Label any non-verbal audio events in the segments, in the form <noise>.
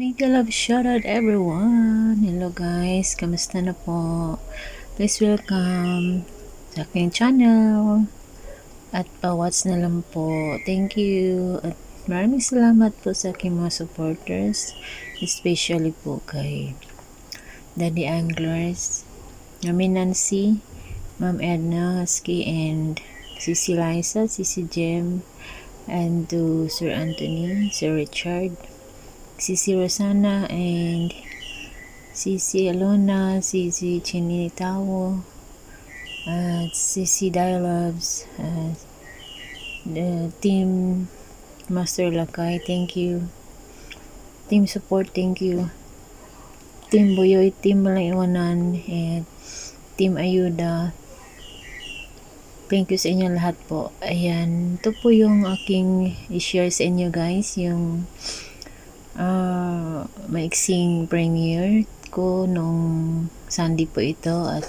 Mega love shoutout everyone! Hello guys, kamusta na po? Please welcome sa aking channel. At pa-watch na lang po. Thank you. At maraming salamat po sa aking mga supporters. Especially po kay Daddy Anglers, Mami Nancy, Ma'am Edna Husky, and Sisi Liza, Sisi Jem, and to Sir Anthony, Sir Richard, Sisi Rosana, and Sisi Alona, Sisi Chinitawo, at Sisi Dialogues, uh, the team Master Lakay, thank you. Team support, thank you. Team Buyoy, Team Malaywanan, and Team Ayuda. Thank you sa inyo lahat po. Ayan, ito po yung aking i-share sa inyo guys, yung uh, maiksing premiere ko nung Sunday po ito at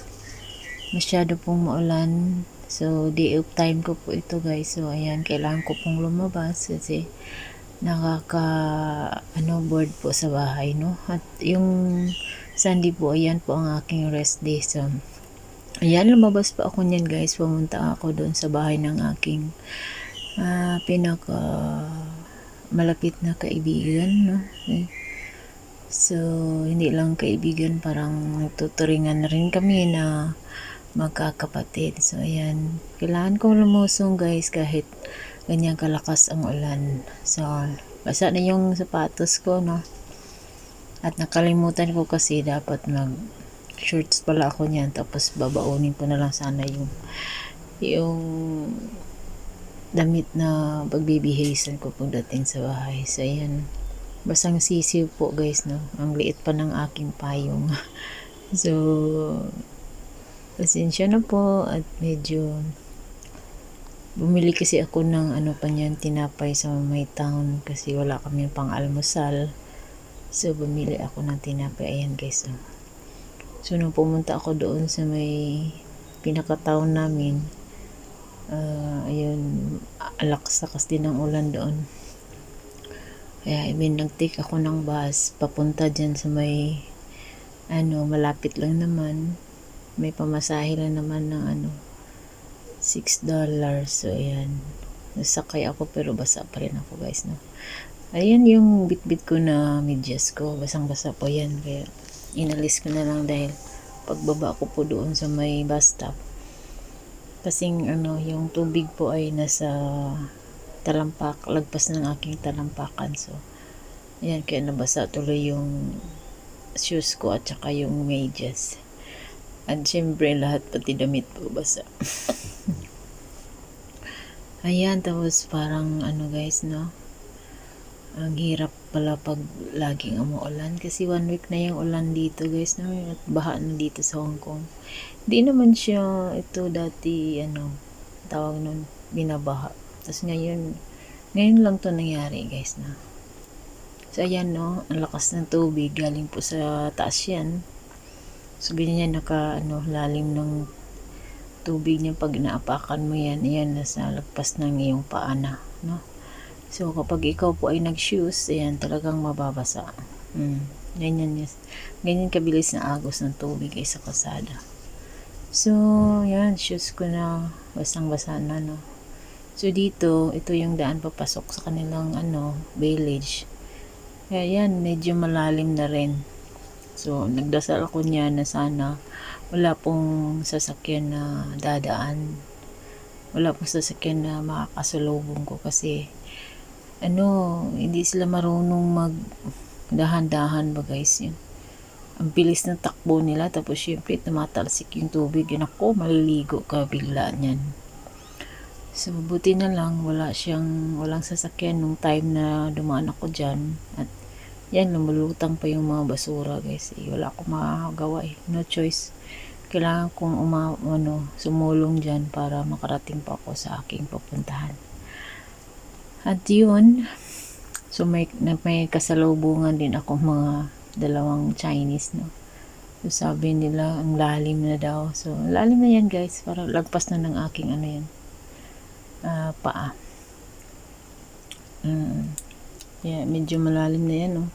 masyado pong maulan. So, day of time ko po ito guys. So, ayan, kailangan ko pong lumabas kasi nakaka ano board po sa bahay no at yung Sunday po ayan po ang aking rest day so ayan lumabas pa ako niyan guys pumunta ako doon sa bahay ng aking uh, pinaka malapit na kaibigan no so hindi lang kaibigan parang nagtuturingan na rin kami na magkakapatid so ayan kailangan kong lumusong guys kahit ganyan kalakas ang ulan. So, basa na yung sapatos ko, no? At nakalimutan ko kasi dapat mag shorts pala ako niyan tapos babaunin ko na lang sana yung yung damit na pagbibihisan ko pagdating sa bahay. So, ayan. Basang sisiw po guys, no? Ang liit pa ng aking payong. <laughs> so, pasensya na po at medyo bumili kasi ako ng ano pa niyan tinapay sa may town kasi wala kami pang almusal so bumili ako ng tinapay ayan guys oh. so nung pumunta ako doon sa may pinaka town namin uh, ayun alakas-lakas din ng ulan doon kaya I mean nag-take ako ng bus papunta dyan sa may ano malapit lang naman may pamasahe lang naman ng ano $6 dollars. So, ayan. Nasakay ako pero basa pa rin ako guys. No? Ayan yung bitbit ko na medyas ko. Basang-basa po yan. Kaya inalis ko na lang dahil pagbaba ko po doon sa may bus stop. Kasing ano, yung tubig po ay nasa talampak, lagpas ng aking talampakan. So, ayan, kaya nabasa tuloy yung shoes ko at saka yung medyas. At syempre, lahat pati damit po basa. <laughs> Ayan, tapos parang ano guys, no? Ang hirap pala pag laging umuulan kasi one week na yung ulan dito guys, no? At baha na dito sa Hong Kong. Hindi naman siya ito dati, ano, tawag nun, binabaha. Tapos ngayon, ngayon lang to nangyari guys, no? So ayan, no? Ang lakas ng tubig, galing po sa taas yan. So ganyan naka, ano, lalim ng tubig niya pag naapakan mo yan, yan nasa lagpas ng iyong paa na, no? So, kapag ikaw po ay nag-shoes, ayan, talagang mababasa. Mm, ganyan, yes. ganyan kabilis na agos ng tubig ay sa kasada. So, yan, shoes ko na, basang-basa na, no? So, dito, ito yung daan papasok sa kanilang, ano, village. Kaya yan, medyo malalim na rin. So, nagdasal ako niya na sana wala pong sasakyan na dadaan wala pong sasakyan na makakasalubong ko kasi ano hindi sila marunong mag dahan-dahan ba guys yun? Ang bilis ng takbo nila tapos syempre tumatalsik yung tubig. Yun ako maliligo ka bigla niyan. So buti na lang wala siyang walang sasakyan nung time na dumaan ako dyan. At yan lumulutang pa yung mga basura guys. Eh, wala akong makagawa eh. No choice. Kailangan kong uma, ano, sumulong dyan para makarating pa ako sa aking pupuntahan. At yun, so may, may kasalubungan din ako mga dalawang Chinese, no. So sabi nila, ang lalim na daw. So, lalim na yan guys, para lagpas na ng aking ano yan, uh, paa. Mm. Yeah, medyo malalim na yan, no.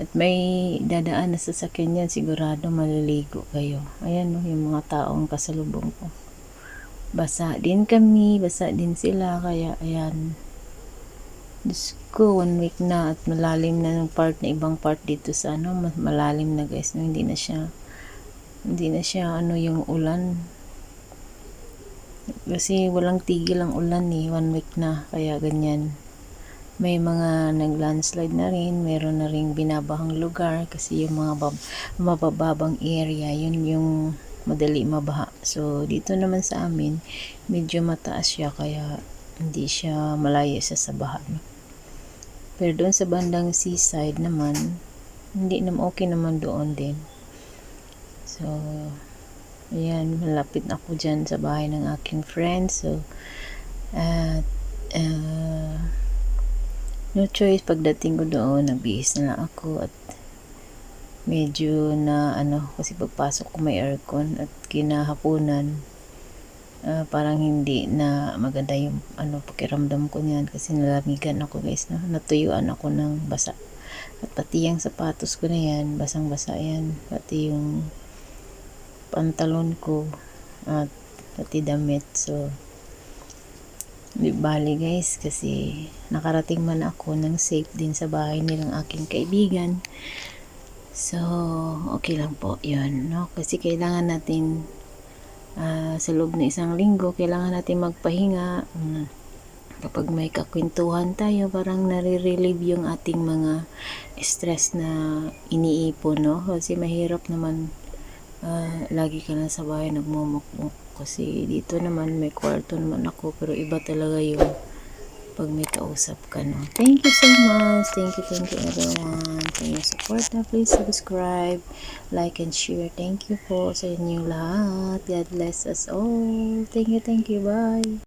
At may dadaan na sasakyan yan, sigurado maliligo kayo. Ayan no, yung mga taong kasalubong ko. Basa din kami, basa din sila, kaya ayan. Diyos ko, one week na at malalim na ng part na ibang part dito sa ano, malalim na guys, no, hindi na siya, hindi na siya ano yung ulan. Kasi walang tigil ang ulan eh, one week na, kaya ganyan. May mga nag-landslide na rin, meron na rin binabahang lugar kasi yung mga bab- mabababang area, yun yung madali mabaha. So, dito naman sa amin, medyo mataas siya kaya hindi siya malayo sa sa baha. no. Pero doon sa bandang seaside naman, hindi naman okay naman doon din. So, ayan, malapit na ako dyan sa bahay ng aking friend. So, at, uh, no choice pagdating ko doon nagbihis na lang ako at medyo na ano kasi pagpasok ko may aircon at kinahaponan ah, parang hindi na maganda yung ano pakiramdam ko niyan kasi nalamigan ako guys no? natuyuan ako ng basa at pati yung sapatos ko na yan basang basa yan pati yung pantalon ko at pati damit so Di bali guys kasi nakarating man ako ng safe din sa bahay nilang aking kaibigan. So, okay lang po yun. No? Kasi kailangan natin ah, sa loob ng isang linggo, kailangan natin magpahinga. Mm, kapag may kakwentuhan tayo, parang nare-relieve yung ating mga stress na iniipon. No? Kasi mahirap naman ah, lagi ka lang sa bahay nagmumukmuk kasi dito naman may kwarto naman ako pero iba talaga yung pag may kausap ka no? Thank you so much. Thank you thank you everyone. Sa inyong support na please subscribe like and share. Thank you po sa inyong lahat. God bless us all. Thank you thank you. Bye